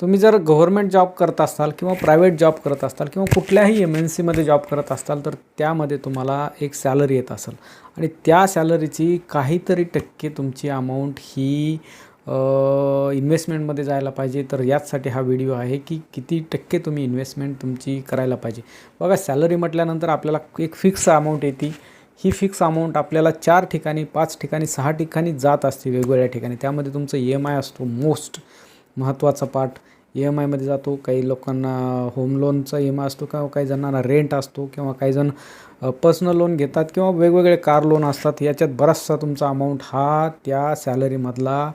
तुम्ही जर government job करत असाल किंवा प्रायव्हेट जॉब करत असाल किंवा कुठल्याही एम एन सीमध्ये जॉब करत असाल तर त्यामध्ये तुम्हाला एक सॅलरी येत असेल. आणि त्या सॅलरीची काहीतरी टक्के तुमची अमाऊंट ही इन्व्हेस्टमेंटमध्ये जायला पाहिजे. तर याचसाठी हा व्हिडिओ आहे की किती टक्के तुम्ही इन्व्हेस्टमेंट तुमची करायला पाहिजे. बघा सॅलरी म्हटल्यानंतर आपल्याला एक फिक्स अमाऊंट येते. ही फिक्स अमाऊंट आपल्याला चार ठिकाणी पाच ठिकाणी सहा ठिकाणी जात असते वेगवेगळ्या ठिकाणी. त्यामध्ये तुमचं ई एम आय असतो मोस्ट महत्त्वाचा पार्ट ई एम आयमध्ये जातो काही लोकांना होम लोनचा ई एम आय असतो किंवा काही जणांना रेंट असतो किंवा काही जण पर्सनल लोन घेतात किंवा वेगवेगळे कार लोन असतात याच्यात बराचसा तुमचा अमाऊंट हा त्या सॅलरीमधला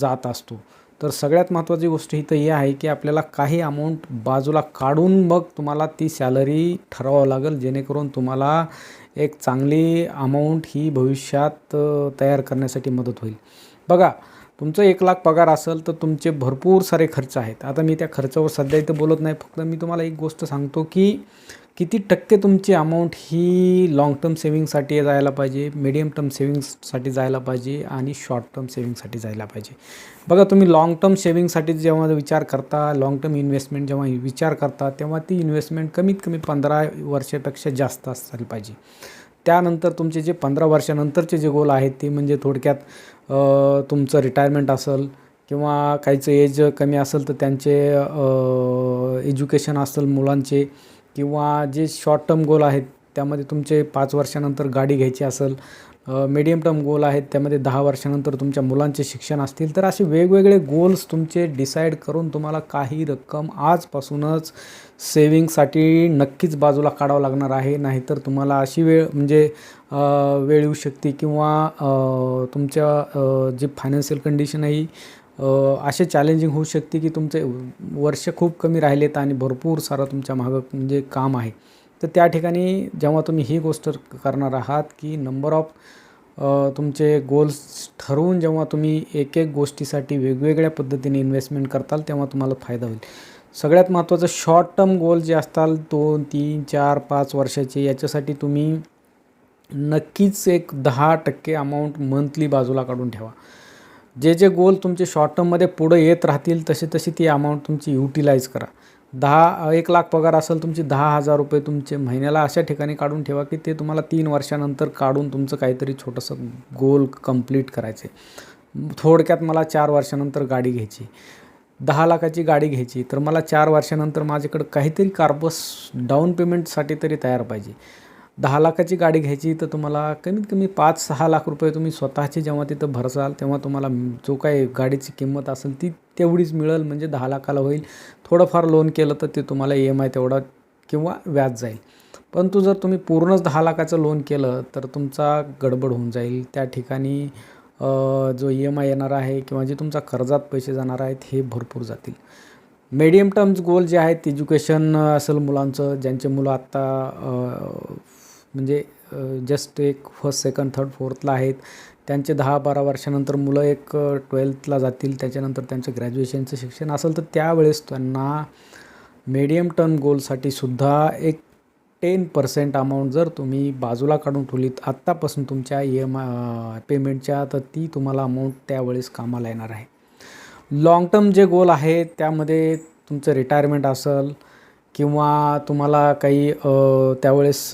जात असतो. तर सगळ्यात महत्त्वाची गोष्ट इथं ही आहे की आपल्याला काही अमाऊंट बाजूला काढून मग तुम्हाला ती सॅलरी ठरवावं लागेल जेणेकरून तुम्हाला एक चांगली अमाऊंट ही भविष्यात तयार करण्यासाठी मदत होईल. बघा तुमचं एक लाख पगार असेल तर तुमचे भरपूर सारे खर्च आहेत. आता मी त्या खर्चावर सध्या इथं बोलत नाही. फक्त मी तुम्हाला एक गोष्ट सांगतो की किती टक्के तुमची अमाऊंट ही लाँग टर्म सेविंगसाठी जायला पाहिजे मिडियम टर्म सेविंग्ससाठी जायला पाहिजे आणि शॉर्ट टर्म सेविंगसाठी जायला पाहिजे. बघा तुम्ही लाँग टर्म सेविंगसाठी जेव्हा विचार करता लाँग टर्म इन्व्हेस्टमेंट जेव्हा विचार करता तेव्हा ती इन्व्हेस्टमेंट कमीत कमी पंधरा वर्षापेक्षा जास्त असायला पाहिजे. त्यानंतर तुमचे जे पंधरा वर्षानंतरचे जे गोल आहेत ते म्हणजे थोडक्यात तुमचं रिटायरमेंट असेल किंवा काहीचं एज कमी असेल तर त्यांचे एज्युकेशन असेल मुलांचे किंवा जे शॉर्ट टर्म गोल आहेत त्यामध्ये तुमचे पाच वर्षानंतर गाडी घ्यायची असेल मीडियम टर्म गोल आहेत. त्यामध्ये दहा वर्षानंतर तुमच्या मुलांचे शिक्षण असतील. तर असे वेगवेगळे गोल्स तुमचे डिसाईड करून तुम्हाला काही रक्कम आजपासूनच सेविंगसाठी नक्कीच बाजूला काढावं लागणार आहे. नाहीतर तुम्हाला अशी वेळ म्हणजे वेळ येऊ शकते किंवा तुमच्या जी जे फायनान्शियल कंडिशन आहे असे चॅलेंजिंग होऊ शकते की तुमचे वर्ष खूप कमी राहिलेत आणि भरपूर सारं तुमच्या मागं म्हणजे काम आहे. तर त्या ठिकाणी जेव्हा तुम्ही ही गोष्ट करणार आहात की नंबर ऑफ तुमचे गोल्स ठरवून जेव्हा तुम्ही एक एक गोष्टीसाठी वेगवेगळ्या पद्धतीने इन्व्हेस्टमेंट करताल तेव्हा तुम्हाला फायदा होईल. सगळ्यात महत्त्वाचं शॉर्ट टर्म गोल जे असतात दोन तीन चार पाच वर्षाचे याच्यासाठी तुम्ही नक्कीच एक दहा टक्के अमाऊंट मंथली बाजूला काढून ठेवा. जे जे गोल तुमचे शॉर्ट टर्ममध्ये पुढं येत राहतील तसे तशी ती अमाऊंट तुमची युटिलाइज करा. दहा एक लाख पगार असेल तुमची दहा हजार रुपये तुमचे महिन्याला अशा ठिकाणी काढून ठेवा की ते तुम्हाला तीन वर्षानंतर काढून तुमचं काहीतरी छोटंसं गोल कंप्लीट करायचं. आहे थोडक्यात मला चार वर्षानंतर गाडी घ्यायची. दहा लाखाची गाडी घ्यायची. तर मला चार वर्षानंतर माझ्याकडं काहीतरी कार्बस डाऊन पेमेंटसाठी तरी तयार पाहिजे. दहा लाखाची गाडी घ्यायची तर तुम्हाला कमीत कमी पाच सहा लाख रुपये तुम्ही स्वतःचे जेव्हा तिथं भरसाल तेव्हा तुम्हाला जो काही गाडीची किंमत असेल ती तेवढीच मिळेल म्हणजे दहा लाखाला होईल. थोडंफार लोन केलं तर ते तुम्हाला ई एम आय तेवढा किंवा व्याज जाईल. परंतु जर तुम्ही पूर्णच दहा लाखाचं लोन केलं तर तुमचा गडबड होऊन जाईल. त्या ठिकाणी जो ई एम आय येणार आहे किंवा जे तुमचा कर्जात पैसे जाणार आहेत हे भरपूर जातील. मिडियम टर्म्स गोल जे आहेत एज्युकेशन असेल मुलांचं ज्यांचे मुलं आत्ता म्हणजे जस्ट एक फर्स्ट सेकंड थर्ड फोर्थला आहेत. त्यांचे दहा बारा वर्षानंतर मुलं एक ट्वेल्थला जातील. त्याच्यानंतर त्यांचं ग्रॅज्युएशनचं शिक्षण असेल तर त्यावेळेस त्यांना मीडियम टर्म गोलसाठी सुद्धा एक टेन पर्सेंट अमाऊंट जर तुम्ही बाजूला काढून ठेवलीत आत्तापासून तुमच्या ई एम आय पेमेंटच्या तर ती तुम्हाला अमाऊंट त्यावेळेस कामाला येणार आहे. लाँग टर्म जे गोल आहे त्यामध्ये तुमचं रिटायरमेंट असेल किंवा तुम्हाला काही त्यावेळेस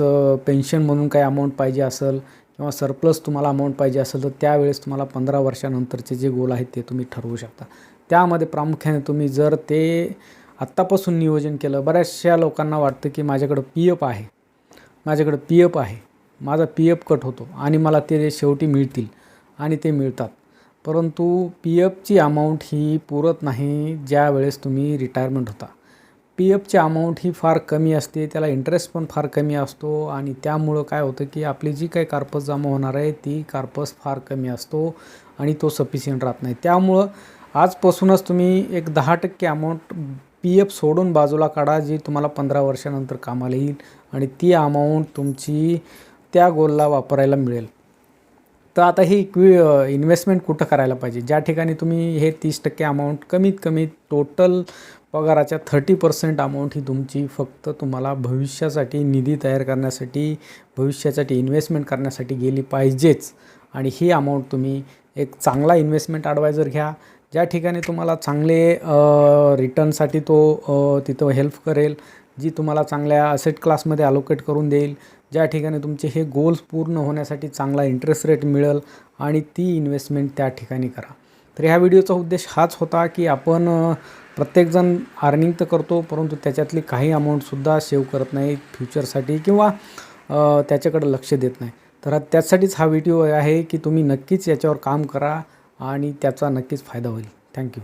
पेन्शन म्हणून काही अमाऊंट पाहिजे असेल किंवा सरप्लस तुम्हाला अमाऊंट पाहिजे असेल तर त्यावेळेस तुम्हाला पंधरा वर्षानंतरचे जे गोल आहेत ते तुम्ही ठरवू शकता. त्यामध्ये प्रामुख्याने तुम्ही जर ते आत्तापासून नियोजन केलं बऱ्याचशा लोकांना वाटतं की माझ्याकडं पी एफ आहे. माझ्याकडं पी एफ आहे. माझा पी एफ कट होतो आणि मला ते शेवटी मिळतील आणि ते मिळतात. परंतु पी एफची अमाऊंट ही पुरत नाही ज्या वेळेस तुम्ही रिटायरमेंट होता. पी एफची अमाऊंट ही फार कमी असते त्याला इंटरेस्ट पण फार कमी असतो आणि त्यामुळं काय होतं की आपली जी काही कार्पस जमा होणार आहे ती कार्पस फार कमी असतो आणि तो सफिशियंट राहत नाही. त्यामुळं आजपासूनच तुम्ही एक दहा टक्के अमाऊंट पी एफ सोडून बाजूला काढा जी तुम्हाला पंधरा वर्षानंतर कामाला येईल आणि ती अमाऊंट तुमची त्या गोलला वापरायला मिळेल. तर आता ही इक्वि इन्व्हेस्टमेंट कुठं करायला पाहिजे? ज्या ठिकाणी तुम्ही हे तीस टक्के अमाऊंट कमीत कमी टोटल पगाराच्या थर्टी पर्सेंट अमाऊंट ही तुमची फक्त तुम्हाला भविष्यासाठी निधी तयार करण्यासाठी भविष्यासाठी इन्व्हेस्टमेंट करण्यासाठी गेली पाहिजेच. आणि ही अमाऊंट तुम्ही एक चांगला इन्व्हेस्टमेंट ॲडवायझर घ्या. ज्या ठिकाणी तुम्हाला चांगले रिटर्नसाठी तो तिथं हेल्प करेल जी तुम्हाला चांगल्या असेट क्लासमध्ये अलोकेट करून देईल ज्या ठिकाणी तुमचे हे गोल्स पूर्ण होण्यासाठी चांगला इंटरेस्ट रेट मिळेल आणि ती इन्व्हेस्टमेंट त्या ठिकाणी करा. तर ह्या व्हिडिओचा उद्देश हाच होता की आपण प्रत्येकजण अर्निंग तर करतो परंतु त्याच्यातली काही अमाऊंटसुद्धा सेव्ह करत नाही फ्युचरसाठी किंवा त्याच्याकडं त्याच्याकडे लक्ष देत नाही. तर त्याचसाठीच त्यासाठीच हा व्हिडिओ आहे की तुम्ही नक्कीच याच्यावर काम करा आणि त्याचा नक्कीच फायदा होईल. थँक्यू